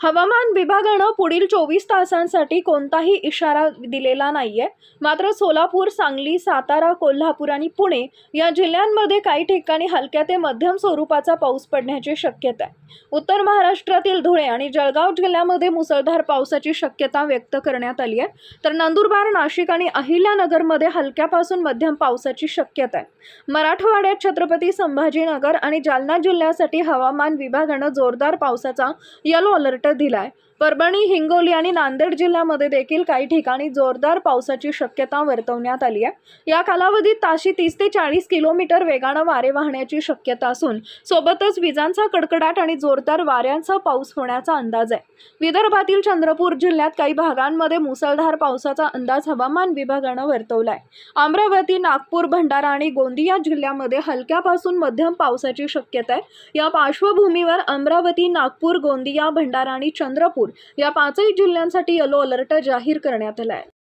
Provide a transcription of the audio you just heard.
हवामान विभागानं पुढील चोवीस तासांसाठी कोणताही इशारा दिलेला नाहीये. मात्र सोलापूर सांगली सातारा कोल्हापूर आणि पुणे या जिल्ह्यांमध्ये काही ठिकाणी हलक्या ते मध्यम स्वरूपाचा पाऊस पडण्याची शक्यता आहे. उत्तर महाराष्ट्रातील धुळे आणि जळगाव जिल्ह्यामध्ये मुसळधार पावसाची शक्यता व्यक्त करण्यात आली आहे. तर नंदुरबार नाशिक आणि अहिल्यानगरमध्ये हलक्यापासून मध्यम पावसाची शक्यता आहे. मराठवाड्यात छत्रपती संभाजीनगर आणि जालना जिल्ह्यासाठी हवामान विभागानं जोरदार पावसाचा येलो अलर्ट दिलाय परभणी हिंगोली आणि नांदेड जिल्ह्यामध्ये देखील काही ठिकाणी जोरदार पावसाची शक्यता वर्तवण्यात आली आहे. या कालावधीत ताशी तीस ते चाळीस किलोमीटर वेगानं वारे वाहण्याची शक्यता असून सोबतच विजांचा कडकडाट आणि जोरदार वाऱ्यांचा पाऊस होण्याचा अंदाज आहे. विदर्भातील चंद्रपूर जिल्ह्यात काही भागांमध्ये मुसळधार पावसाचा अंदाज हवामान विभागानं वर्तवला आहे. अमरावती नागपूर भंडारा आणि गोंदिया जिल्ह्यामध्ये हलक्यापासून मध्यम पावसाची शक्यता आहे. या पार्श्वभूमीवर अमरावती नागपूर गोंदिया भंडारा आणि चंद्रपूर या पाचही जिल्ह्यांसाठी येलो अलर्ट जाहीर करण्यात आला आहे